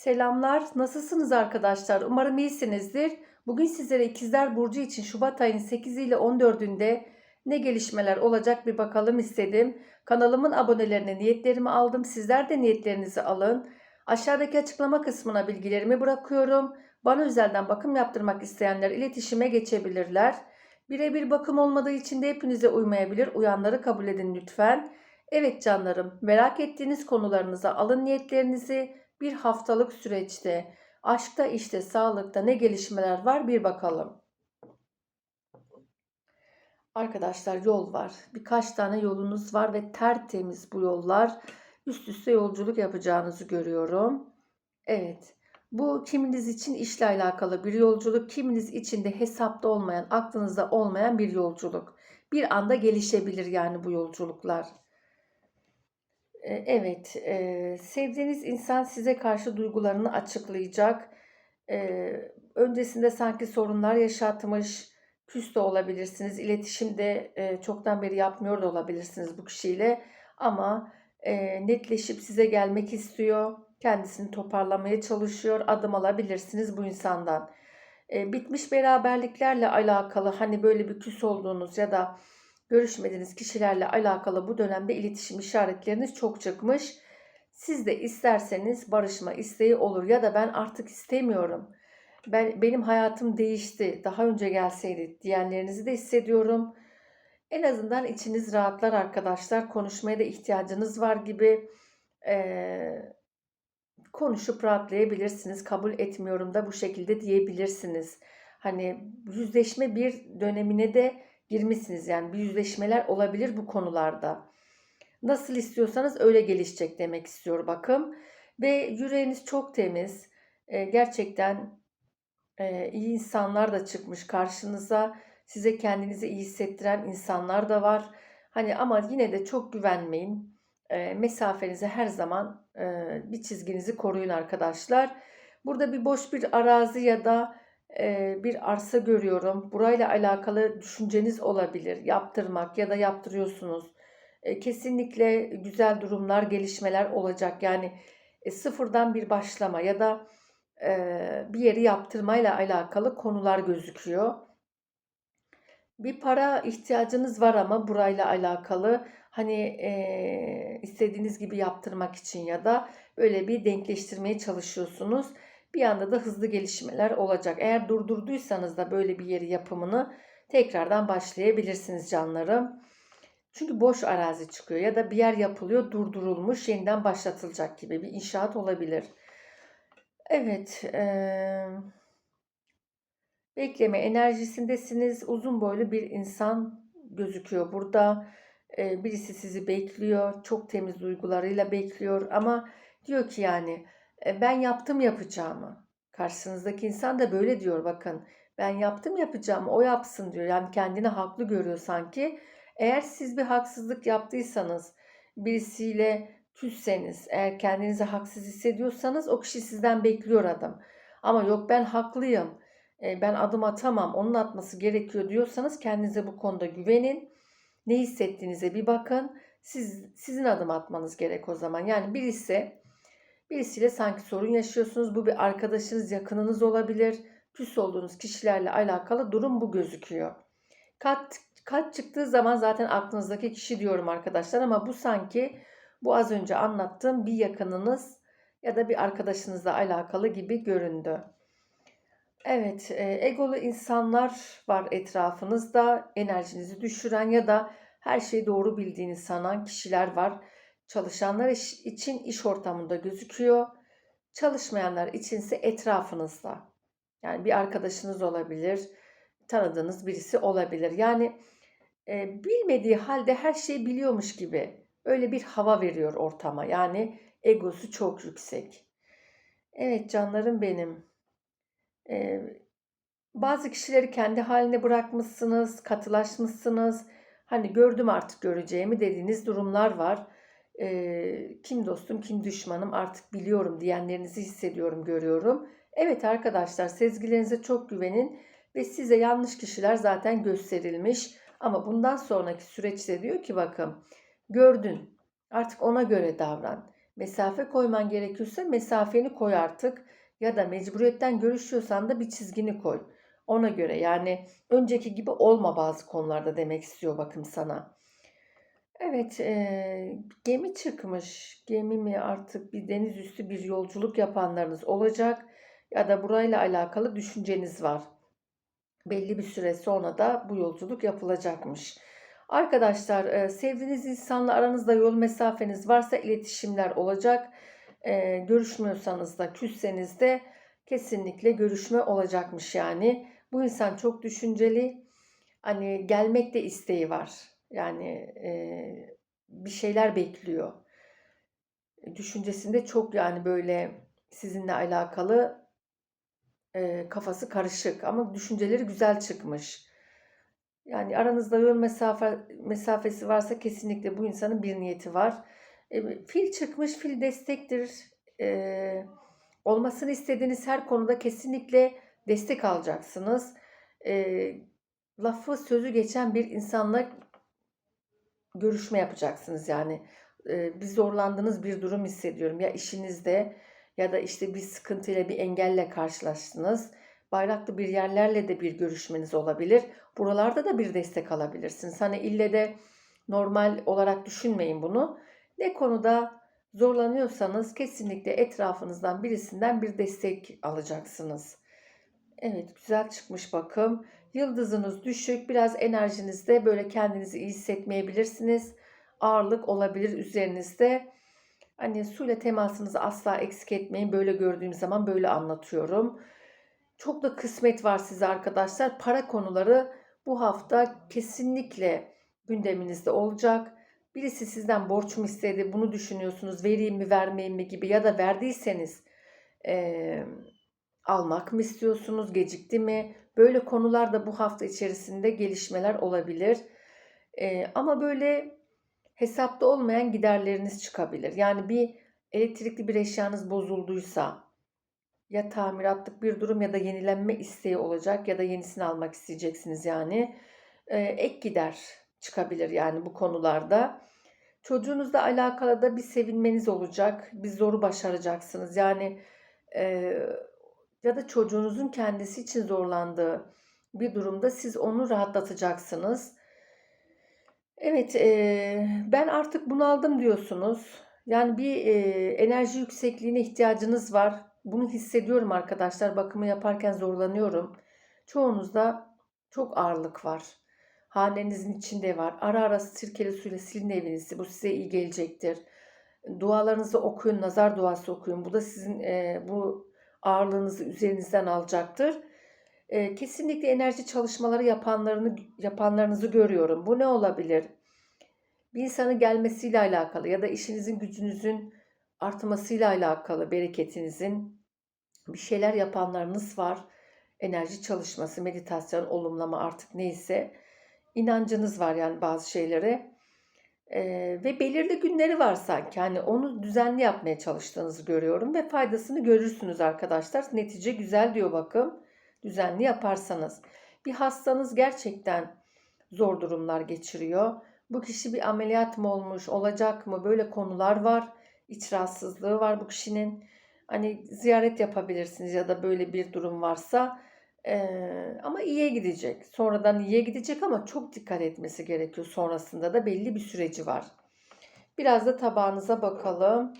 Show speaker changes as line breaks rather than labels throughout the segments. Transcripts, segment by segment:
Selamlar. Nasılsınız arkadaşlar? Umarım iyisinizdir. Bugün sizlere İkizler Burcu için Şubat ayının 8 ile 14'ünde ne gelişmeler olacak bir bakalım istedim. Kanalımın abonelerine niyetlerimi aldım. Sizler de niyetlerinizi alın. Aşağıdaki açıklama kısmına bilgilerimi bırakıyorum. Bana özelden bakım yaptırmak isteyenler iletişime geçebilirler. Birebir bakım olmadığı için de hepinize uymayabilir. Uyanları kabul edin lütfen. Evet canlarım, merak ettiğiniz konularınıza alın niyetlerinizi bir haftalık süreçte aşkta, işte, sağlıkta ne gelişmeler var bir bakalım. Arkadaşlar yol var. Birkaç tane yolunuz var ve tertemiz bu yollar. Üst üste yolculuk yapacağınızı görüyorum. Evet. Bu kiminiz için işle alakalı bir yolculuk, kiminiz için de hesapta olmayan, aklınızda olmayan bir yolculuk. Bir anda gelişebilir yani bu yolculuklar. E, Evet, eee, sevdiğiniz insan size karşı duygularını açıklayacak. Eee, öncesinde sanki sorunlar yaşatmış, küs de olabilirsiniz. İletişimde eee, çoktan beri yapmıyor da olabilirsiniz bu kişiyle. Ama eee, netleşip size gelmek istiyor. Kendisini toparlamaya çalışıyor. Adım alabilirsiniz bu insandan. Eee, bitmiş beraberliklerle alakalı hani böyle bir küs olduğunuz ya da görüşmediğiniz kişilerle alakalı bu dönemde iletişim işaretleriniz çok çıkmış. Siz de isterseniz barışma isteği olur ya da ben artık istemiyorum. Ben benim hayatım değişti. Daha önce gelseydi diyenlerinizi de hissediyorum. En azından içiniz rahatlar arkadaşlar. Konuşmaya da ihtiyacınız var gibi. Eee, konuşup rahatlayabilirsiniz. Kabul etmiyorum da bu şekilde diyebilirsiniz. Hani yüzleşme bir dönemine de girmişsiniz. Yani bir yüzleşmeler olabilir bu konularda. Nasıl istiyorsanız öyle gelişecek demek istiyor bakım. Ve yüreğiniz çok temiz. Eee, gerçekten eee, iyi insanlar da çıkmış karşınıza. Size kendinizi iyi hissettiren insanlar da var. Hani ama yine de çok güvenmeyin. Eee, mesafenizi her zaman eee, bir çizginizi koruyun arkadaşlar. Burada bir boş bir arazi ya da bir arsa görüyorum. Burayla alakalı düşünceniz olabilir. Yaptırmak ya da yaptırıyorsunuz. Kesinlikle güzel durumlar, gelişmeler olacak. Yani e, sıfırdan bir başlama ya da bir yeri yaptırmayla alakalı konular gözüküyor. Bir para ihtiyacınız var ama burayla alakalı hani e, istediğiniz gibi yaptırmak için ya da böyle bir denkleştirmeye çalışıyorsunuz. Bir anda da hızlı gelişmeler olacak. Eğer durdurduysanız da böyle bir yeri yapımını tekrardan başlayabilirsiniz canlarım. Çünkü boş arazi çıkıyor ya da bir yer yapılıyor, durdurulmuş, yeniden başlatılacak gibi bir inşaat olabilir. Evet, eee, bekleme enerjisindesiniz. Uzun boylu bir insan gözüküyor burada. Eee, birisi sizi bekliyor, çok temiz duygularıyla bekliyor ama diyor ki yani "E, ben yaptım yapacağımı. Karşınızdaki insan da böyle diyor bakın. Ben yaptım yapacağımı, o yapsın diyor. Yani kendini haklı görüyor sanki. Eğer siz bir haksızlık yaptıysanız, birisiyle küsseniz, eğer kendinizi haksız hissediyorsanız o kişi sizden bekliyor adım. Ama yok ben haklıyım, e, ben adım atamam, onun atması gerekiyor diyorsanız kendinize bu konuda güvenin. Ne hissettiğinize bir bakın. Siz, sizin adım atmanız gerek o zaman. Yani birisi, birisiyle sanki sorun yaşıyorsunuz. Bu bir arkadaşınız, yakınınız olabilir. Küs olduğunuz kişilerle alakalı durum bu gözüküyor. Kat Kat çıktığı zaman zaten aklınızdaki kişi diyorum arkadaşlar ama bu sanki bu az önce anlattığım bir yakınınız ya da bir arkadaşınızla alakalı gibi göründü. Evet, e, egolu insanlar var etrafınızda, enerjinizi düşüren ya da her şeyi doğru bildiğini sanan kişiler var. Çalışanlar iş- için iş ortamında gözüküyor. Çalışmayanlar içinse etrafınızda. Yani bir arkadaşınız olabilir, tanıdığınız birisi olabilir. Yani e, bilmediği halde her şeyi biliyormuş gibi öyle bir hava veriyor ortama. Yani egosu çok yüksek. Evet canlarım benim. E, bazı kişileri kendi haline bırakmışsınız, katılaşmışsınız. Hani gördüm artık göreceğimi dediğiniz durumlar var. E, kim dostum, kim düşmanım artık biliyorum diyenlerinizi hissediyorum, görüyorum. Evet arkadaşlar sezgilerinize çok güvenin ve size yanlış kişiler zaten gösterilmiş. Ama bundan sonraki süreçte diyor ki bakın gördün artık ona göre davran. mesafe koyman gerekiyorsa mesafeni koy artık. Ya da mecburiyetten görüşüyorsan da bir çizgini koy. Ona göre yani önceki gibi olma bazı konularda demek istiyor bakın sana. Evet, eee, gemi çıkmış. Gemi mi artık bir deniz üstü bir yolculuk yapanlarınız olacak ya da burayla alakalı düşünceniz var. Belli bir süre sonra da bu yolculuk yapılacakmış. Arkadaşlar, eee, sevdiğiniz insanla aranızda yol mesafeniz varsa iletişimler olacak. Eee, görüşmüyorsanız da küsseniz de kesinlikle görüşme olacakmış yani. Bu insan çok düşünceli. Hani gelmek de isteği var. Yani eee, bir şeyler bekliyor. Düşüncesinde çok yani böyle sizinle alakalı eee, kafası karışık ama düşünceleri güzel çıkmış. Yani aranızda yol mesafe, mesafesi varsa kesinlikle bu insanın bir niyeti var. E, fil çıkmış, fil destektir. E, olmasını istediğiniz her konuda kesinlikle destek alacaksınız. E, lafı sözü geçen bir insanla görüşme yapacaksınız yani. E, bir zorlandığınız bir durum hissediyorum ya işinizde ya da işte bir sıkıntıyla bir engelle karşılaştınız. Bayraklı bir yerlerle de bir görüşmeniz olabilir. Buralarda da bir destek alabilirsiniz. Hani ille de normal olarak düşünmeyin bunu. Ne konuda zorlanıyorsanız kesinlikle etrafınızdan birisinden bir destek alacaksınız. Evet güzel çıkmış bakım. Yıldızınız düşük. Biraz enerjinizde böyle kendinizi iyi hissetmeyebilirsiniz. Ağırlık olabilir üzerinizde. Hani suyla temasınızı asla eksik etmeyin. Böyle gördüğüm zaman böyle anlatıyorum. Çok da kısmet var size arkadaşlar. Para konuları bu hafta kesinlikle gündeminizde olacak. Birisi sizden borç mu istedi, bunu düşünüyorsunuz, vereyim mi, vermeyeyim mi gibi ya da verdiyseniz e, almak mı istiyorsunuz, gecikti mi? Böyle konularda bu hafta içerisinde gelişmeler olabilir. E, ama böyle hesapta olmayan giderleriniz çıkabilir. Yani bir elektrikli bir eşyanız bozulduysa ya tamiratlık bir durum ya da yenilenme isteği olacak ya da yenisini almak isteyeceksiniz yani. E, ek gider çıkabilir yani bu konularda. Çocuğunuzla alakalı da bir sevinmeniz olacak. Bir zoru başaracaksınız. Yani e, ya da çocuğunuzun kendisi için zorlandığı bir durumda siz onu rahatlatacaksınız. Evet, e, ben artık bunaldım diyorsunuz. Yani bir e, enerji yüksekliğine ihtiyacınız var. Bunu hissediyorum arkadaşlar. Bakımı yaparken zorlanıyorum. Çoğunuzda çok ağırlık var. Hanenizin içinde var. Ara ara sirkeli suyla silin evinizi. Bu size iyi gelecektir. Dualarınızı okuyun. Nazar duası okuyun. Bu da sizin e, bu ağırlığınızı üzerinizden alacaktır. E, kesinlikle enerji çalışmaları yapanlarını yapanlarınızı görüyorum. Bu ne olabilir? Bir insanın gelmesiyle alakalı ya da işinizin gücünüzün artmasıyla alakalı bereketinizin bir şeyler yapanlarınız var. Enerji çalışması, meditasyon, olumlama artık neyse inancınız var yani bazı şeylere. Ee, ve belirli günleri var sanki. Yani onu düzenli yapmaya çalıştığınızı görüyorum ve faydasını görürsünüz arkadaşlar. Netice güzel diyor bakım. Düzenli yaparsanız. Bir hastanız gerçekten zor durumlar geçiriyor. Bu kişi bir ameliyat mı olmuş, olacak mı? Böyle konular var. İç rahatsızlığı var bu kişinin. Hani ziyaret yapabilirsiniz ya da böyle bir durum varsa ee, ama iyiye gidecek. Sonradan iyiye gidecek ama çok dikkat etmesi gerekiyor. Sonrasında da belli bir süreci var. Biraz da tabağınıza bakalım.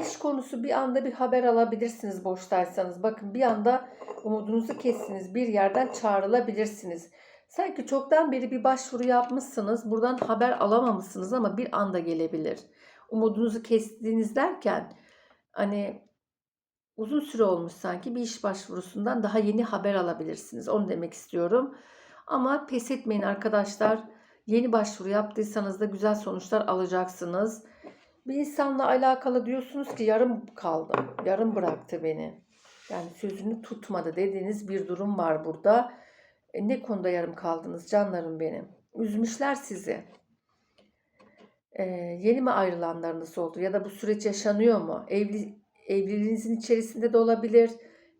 İş konusu bir anda bir haber alabilirsiniz boştaysanız. Bakın bir anda umudunuzu kestiniz. Bir yerden çağrılabilirsiniz. Sanki çoktan beri bir başvuru yapmışsınız. Buradan haber alamamışsınız ama bir anda gelebilir. Umudunuzu kestiğiniz derken hani uzun süre olmuş sanki bir iş başvurusundan daha yeni haber alabilirsiniz. Onu demek istiyorum. Ama pes etmeyin arkadaşlar. Yeni başvuru yaptıysanız da güzel sonuçlar alacaksınız. Bir insanla alakalı diyorsunuz ki yarım kaldım. Yarım bıraktı beni. Yani sözünü tutmadı dediğiniz bir durum var burada. E, ne konuda yarım kaldınız canlarım benim? Üzmüşler sizi. E, yeni mi ayrılanlarınız oldu ya da bu süreç yaşanıyor mu? Evli evliliğinizin içerisinde de olabilir.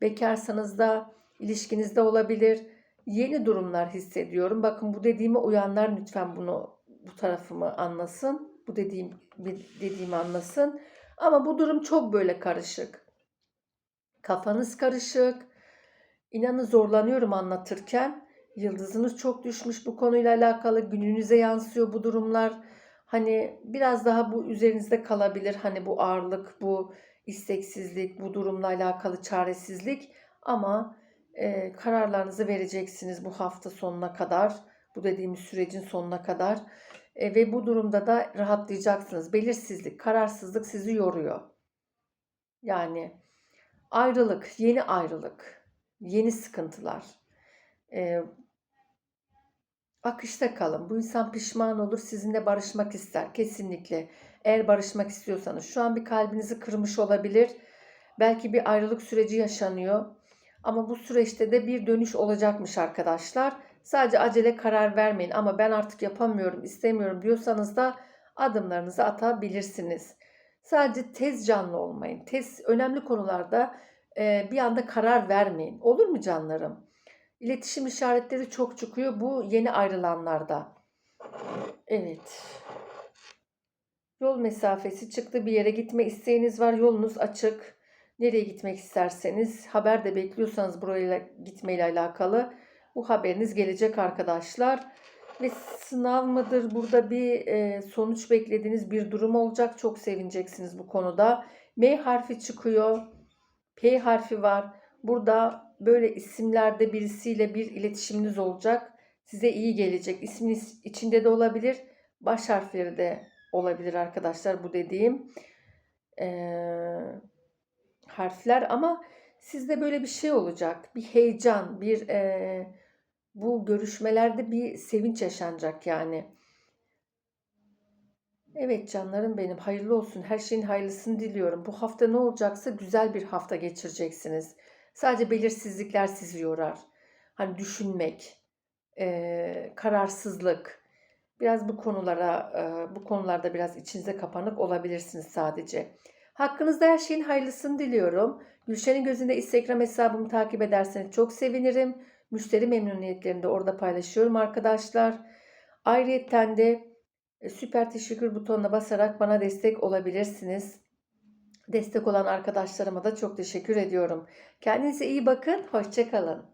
Bekarsanız da ilişkinizde olabilir. Yeni durumlar hissediyorum. Bakın bu dediğime uyanlar lütfen bunu bu tarafımı anlasın. bu dediğim dediğimi anlasın. Ama bu durum çok böyle karışık. Kafanız karışık. İnanın zorlanıyorum anlatırken. Yıldızınız çok düşmüş bu konuyla alakalı. Gününüze yansıyor bu durumlar. Hani biraz daha bu üzerinizde kalabilir. Hani bu ağırlık, bu isteksizlik, bu durumla alakalı çaresizlik. Ama e, kararlarınızı vereceksiniz bu hafta sonuna kadar. Bu dediğimiz sürecin sonuna kadar. E, ve bu durumda da rahatlayacaksınız. Belirsizlik, kararsızlık sizi yoruyor. Yani ayrılık, yeni ayrılık, yeni sıkıntılar. E, akışta kalın. Bu insan pişman olur, sizinle barışmak ister kesinlikle. Eğer barışmak istiyorsanız şu an bir kalbinizi kırmış olabilir. Belki bir ayrılık süreci yaşanıyor. Ama bu süreçte de bir dönüş olacakmış arkadaşlar. Sadece acele karar vermeyin ama ben artık yapamıyorum, istemiyorum diyorsanız da adımlarınızı atabilirsiniz. Sadece tez canlı olmayın. Tez önemli konularda bir anda karar vermeyin. Olur mu canlarım? İletişim işaretleri çok çıkıyor bu yeni ayrılanlarda. Evet. Yol mesafesi çıktı bir yere gitme isteğiniz var. Yolunuz açık. Nereye gitmek isterseniz haber de bekliyorsanız buraya gitmeyle alakalı bu haberiniz gelecek arkadaşlar. Ve sınav mıdır burada bir e, sonuç beklediğiniz bir durum olacak. Çok sevineceksiniz bu konuda. M harfi çıkıyor. P harfi var. Burada böyle isimlerde birisiyle bir iletişiminiz olacak. Size iyi gelecek. İsmin içinde de olabilir. Baş harfleri de olabilir arkadaşlar bu dediğim. Ee, harfler ama sizde böyle bir şey olacak. Bir heyecan, bir e, bu görüşmelerde bir sevinç yaşanacak yani. Evet canlarım benim hayırlı olsun. Her şeyin hayırlısını diliyorum. Bu hafta ne olacaksa güzel bir hafta geçireceksiniz. Sadece belirsizlikler sizi yorar. Hani düşünmek, e, kararsızlık. Biraz bu konulara, e, bu konularda biraz içinize kapanık olabilirsiniz sadece. Hakkınızda her şeyin hayırlısını diliyorum. Gülşen'in gözünde Instagram hesabımı takip ederseniz çok sevinirim. Müşteri memnuniyetlerini de orada paylaşıyorum arkadaşlar. Ayrıyeten de süper teşekkür butonuna basarak bana destek olabilirsiniz. Destek olan arkadaşlarıma da çok teşekkür ediyorum. Kendinize iyi bakın. Hoşçakalın.